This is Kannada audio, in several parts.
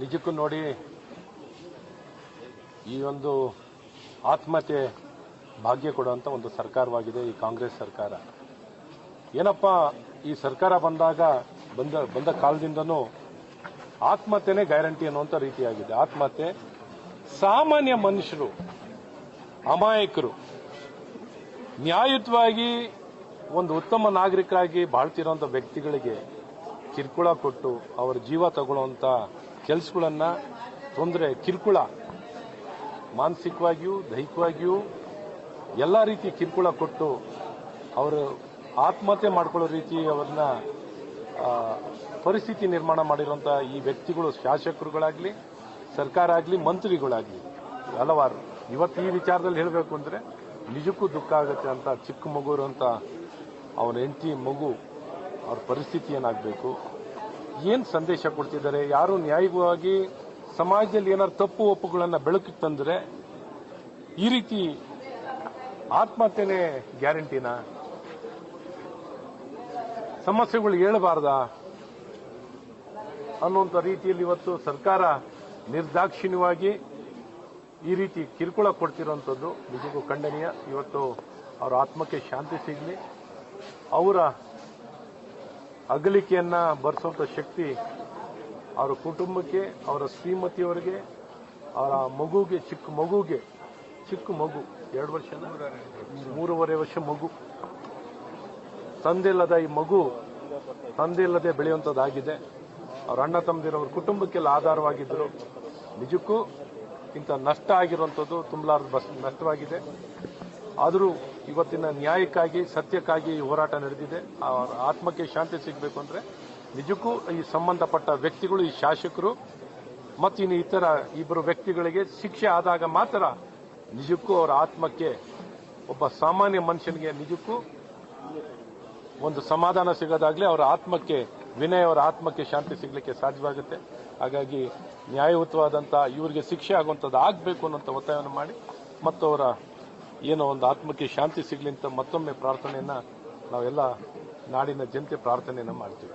ನಿಜಕ್ಕೂ ನೋಡಿ, ಈ ಒಂದು ಆತ್ಮಹತ್ಯೆ ಭಾಗ್ಯ ಕೊಡುವಂಥ ಒಂದು ಸರ್ಕಾರವಾಗಿದೆ, ಈ ಕಾಂಗ್ರೆಸ್ ಸರ್ಕಾರ. ಏನಪ್ಪ, ಈ ಸರ್ಕಾರ ಬಂದಾಗ, ಬಂದ ಬಂದ ಕಾಲದಿಂದನೂ ಆತ್ಮಹತ್ಯೆನೇ ಗ್ಯಾರಂಟಿ ಅನ್ನುವಂಥ ರೀತಿಯಾಗಿದೆ. ಆತ್ಮಹತ್ಯೆ ಸಾಮಾನ್ಯ ಮನುಷ್ಯರು, ಅಮಾಯಕರು, ನ್ಯಾಯಯುತವಾಗಿ ಒಂದು ಉತ್ತಮ ನಾಗರಿಕರಾಗಿ ಬಾಳ್ತಿರೋಂಥ ವ್ಯಕ್ತಿಗಳಿಗೆ ಕಿರುಕುಳ ಕೊಟ್ಟು ಅವರ ಜೀವ ತಗೊಳ್ಳುವಂಥ ಕೆಲಸಗಳನ್ನು ತೊಂದರೆ, ಕಿರುಕುಳ, ಮಾನಸಿಕವಾಗಿಯೂ, ದೈಹಿಕವಾಗಿಯೂ ಎಲ್ಲ ರೀತಿ ಕಿರುಕುಳ ಕೊಟ್ಟು ಅವರು ಆತ್ಮಹತ್ಯೆ ಮಾಡ್ಕೊಳ್ಳೋ ರೀತಿ ಅವ್ರನ್ನ ಪರಿಸ್ಥಿತಿ ನಿರ್ಮಾಣ ಮಾಡಿರುವಂಥ ಈ ವ್ಯಕ್ತಿಗಳು ಶಾಸಕರುಗಳಾಗಲಿ ಸರ್ಕಾರ ಆಗಲಿ, ಮಂತ್ರಿಗಳಾಗಲಿ, ಹಲವಾರು. ಇವತ್ತು ಈ ವಿಚಾರದಲ್ಲಿ ಹೇಳಬೇಕು ಅಂದರೆ, ನಿಜಕ್ಕೂ ದುಃಖ ಆಗುತ್ತೆ ಅಂತ ಚಿಕ್ಕ ಮಗು ಅಂತ ಅವನ ಹೆಂಡತಿ, ಮಗು, ಅವ್ರ ಪರಿಸ್ಥಿತಿ ಏನಾಗಬೇಕು? ಏನು ಸಂದೇಶ ಕೊಡ್ತಿದ್ದಾರೆ? ಯಾರು ನ್ಯಾಯವಾಗಿ ಸಮಾಜದಲ್ಲಿ ಏನಾದ್ರು ತಪ್ಪು ಒಪ್ಪುಗಳನ್ನು ಬೆಳಕಿಗೆ ತಂದರೆ, ಈ ರೀತಿ ಆತ್ಮಹತ್ಯೆನೇ ಗ್ಯಾರಂಟಿನಾ? ಸಮಸ್ಯೆಗಳು ಹೇಳಬಾರ್ದಾ? ಅನ್ನುವಂಥ ರೀತಿಯಲ್ಲಿ ಇವತ್ತು ಸರ್ಕಾರ ನಿರ್ದಾಕ್ಷಿಣ್ಯವಾಗಿ ಈ ರೀತಿ ಕಿರುಕುಳ ಕೊಡ್ತಿರೋಂಥದ್ದು ನಿಜಕ್ಕೂ ಖಂಡನೀಯ. ಇವತ್ತು ಅವರ ಆತ್ಮಕ್ಕೆ ಶಾಂತಿ ಸಿಗಲಿ. ಅವರ ಅಗಲಿಕೆಯನ್ನು ಬರೆಸುವಂಥ ಶಕ್ತಿ ಅವರ ಕುಟುಂಬಕ್ಕೆ, ಅವರ ಶ್ರೀಮತಿಯವರಿಗೆ, ಅವರ ಮಗುಗೆ, ಚಿಕ್ಕ ಮಗುಗೆ, ಚಿಕ್ಕ ಮಗು, ಎರಡು ವರ್ಷ ಮೂರುವರೆ ವರ್ಷ ಮಗು. ತಂದೆ ಇಲ್ಲದ ಈ ಮಗು ತಂದೆ ಇಲ್ಲದೆ ಬೆಳೆಯುವಂಥದ್ದಾಗಿದೆ. ಅವ್ರ ಅಣ್ಣ ತಮ್ಮದಿರೋ ಕುಟುಂಬಕ್ಕೆಲ್ಲ ಆಧಾರವಾಗಿದ್ದರು ನಿಜಕ್ಕೂ ಇಂಥ ನಷ್ಟ ಆಗಿರುವಂಥದ್ದು ತುಂಬಲಾರದ ಬಸ್ ನಷ್ಟವಾಗಿದೆ. ಆದರೂ ಇವತ್ತಿನ ನ್ಯಾಯಕ್ಕಾಗಿ, ಸತ್ಯಕ್ಕಾಗಿ ಹೋರಾಟ ನಡೆದಿದೆ. ಅವರ ಆತ್ಮಕ್ಕೆ ಶಾಂತಿ ಸಿಗಬೇಕು ಅಂದರೆ ನಿಜಕ್ಕೂ ಈ ಸಂಬಂಧಪಟ್ಟ ವ್ಯಕ್ತಿಗಳು, ಈ ಶಾಸಕರು ಮತ್ತು ಇನ್ನು ಇತರ ಇಬ್ಬರು ವ್ಯಕ್ತಿಗಳಿಗೆ ಶಿಕ್ಷೆ ಆದಾಗ ಮಾತ್ರ ನಿಜಕ್ಕೂ ಅವರ ಆತ್ಮಕ್ಕೆ ಒಬ್ಬ ಸಾಮಾನ್ಯ ಮನುಷ್ಯನಿಗೆ ನಿಜಕ್ಕೂ ಒಂದು ಸಮಾಧಾನ ಸಿಗೋದಾಗಲಿ ಅವರ ಆತ್ಮಕ್ಕೆ ವಿನಯ್ ಅವರ ಆತ್ಮಕ್ಕೆ ಶಾಂತಿ ಸಿಗಲಿಕ್ಕೆ ಸಾಧ್ಯವಾಗುತ್ತೆ. ಹಾಗಾಗಿ ನ್ಯಾಯಯುತವಾದಂಥ ಇವರಿಗೆ ಶಿಕ್ಷೆ ಆಗುವಂಥದ್ದು ಆಗಬೇಕು ಅನ್ನೋಂಥ ಒತ್ತಾಯವನ್ನು ಮಾಡಿ, ಮತ್ತು ಅವರ ಏನೋ ಒಂದು ಆತ್ಮಕ್ಕೆ ಶಾಂತಿ ಸಿಗಲಿ ಅಂತ ಮತ್ತೊಮ್ಮೆ ಪ್ರಾರ್ಥನೆಯನ್ನ ನಾವೆಲ್ಲ ನಾಡಿನ ಜನತೆ ಪ್ರಾರ್ಥನೆಯನ್ನ ಮಾಡ್ತೀವಿ.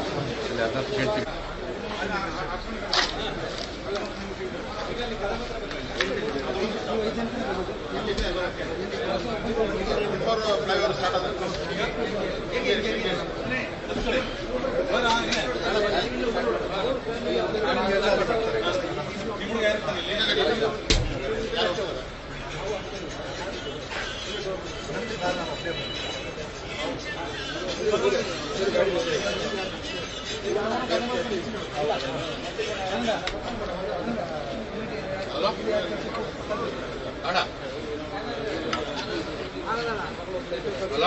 ಅವರೆಲ್ಲ ಅಲ್ಲಿ ಅದನ್ನ ಕೇಳ್ತೀವಿ ಅಣ್ಣ ಅಲ್ಲ